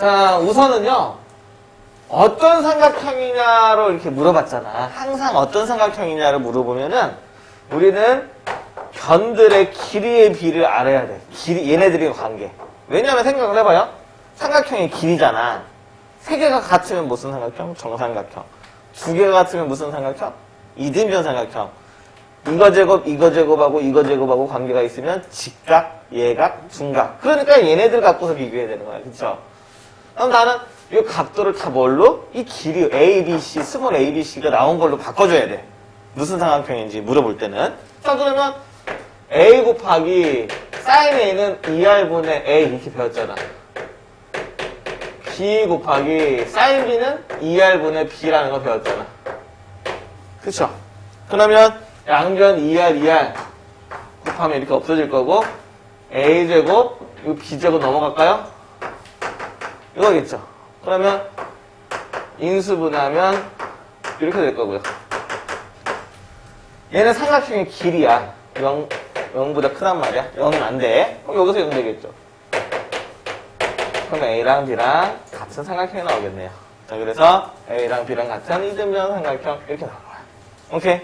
자, 우선은요. 어떤 삼각형이냐로 이렇게 물어봤잖아. 항상 어떤 삼각형이냐를 물어보면은 우리는 변들의 길이의 비를 알아야 돼. 길이, 얘네들의 관계. 왜냐면 생각을 해봐요. 삼각형의 길이잖아. 세 개가 같으면 무슨 삼각형? 정삼각형. 두 개가 같으면 무슨 삼각형? 이등변 삼각형. 이거 제곱, 이거 제곱하고 이거 제곱하고 관계가 있으면 직각, 예각, 둔각. 그러니까 얘네들 갖고서 비교해야 되는 거야. 그쵸? 그럼 나는 이 각도를 다 뭘로? 이 길이 A, B, C, 스몰 A, B, C가 나온 걸로 바꿔줘야 돼. 무슨 삼각형인지 물어볼 때는. 자, 그러면 A 곱하기 사인 A는 2R분의 A 이렇게 배웠잖아. B 곱하기 사인 B는 2R분의 B라는 거 배웠잖아. 그쵸? 그러면 양변 2R, 2R 곱하면 이렇게 없어질 거고 A제곱, 이거 B제곱 넘어갈까요? 이거겠죠? 그러면 인수분하면 이렇게 될 거고요. 얘는 삼각형의 길이야. 0, 0보다 크단 말이야. 0은 안 돼. 그럼 여기서 0 되겠죠. 그럼 A랑 B랑 같은 삼각형이 나오겠네요. 자, 그래서 A랑 B랑 같은 이등변 삼각형 이렇게 나온 거야. 오케이?